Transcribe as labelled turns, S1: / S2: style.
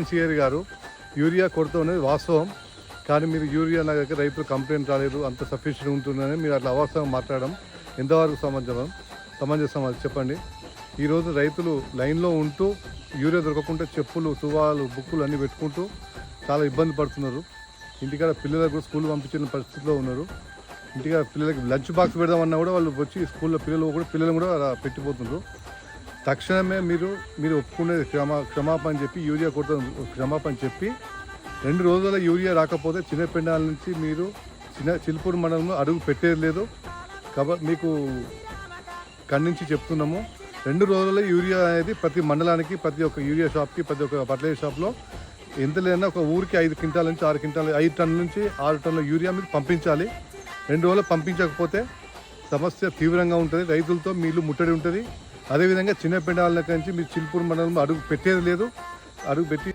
S1: కేసీఆర్ గారు యూరియా కొరత అనేది వాస్తవం. కానీ మీరు యూరియా నా దగ్గర రైతులు కంప్లైంట్ రాలేదు అంత సఫిషియెంట్ ఉంటుందని మీరు అట్లా అవాస్తవం మాట్లాడడం ఎంతవరకు సమంజసం? సమంజసం అది చెప్పండి. ఈరోజు రైతులు లైన్లో ఉంటూ యూరియా దొరకకుండా చెప్పులు తువాలు బుక్కులు అన్నీ పెట్టుకుంటూ చాలా ఇబ్బంది పడుతున్నారు. ఇంటికాడ పిల్లలకు కూడా స్కూల్ పంపించిన పరిస్థితిలో ఉన్నారు. ఇంటికాడ పిల్లలకి లంచ్ బాక్స్ పెడదామన్నా కూడా వాళ్ళు వచ్చి స్కూల్లో పిల్లలు కూడా పిల్లలు కూడా అలా పెట్టిపోతున్నారు. తక్షణమే మీరు మీరు ఒప్పుకునేది క్షమా క్షమాపణ చెప్పి యూరియా కొట్ట క్షమాపణ చెప్పి రెండు రోజుల యూరియా రాకపోతే చిన్నపెండాల నుంచి మీరు చిన్న చిలుపూరు మండలంలో అడుగు పెట్టేది లేదు. కాబట్టి మీకు ఖండించి చెప్తున్నాము. రెండు రోజుల యూరియా అనేది ప్రతి మండలానికి ప్రతి ఒక్క యూరియా షాప్కి ప్రతి ఒక్క ఫర్టిలైజర్ షాప్లో ఎంత లేదన్నా ఒక ఊరికి ఐదు క్వింటాల నుంచి ఆరు క్వింటాల ఐదు టన్నుల నుంచి ఆరు టన్నుల యూరియా మీరు పంపించాలి. రెండు రోజులు పంపించకపోతే సమస్య తీవ్రంగా ఉంటుంది. రైతులతో మీళ్ళు ముట్టడి ఉంటుంది. అదేవిధంగా చిన్న పెండాల నుంచి మీరు చిల్పూర్ మండలం అడుగు పెట్టేది లేదు. అడుగు పెట్టి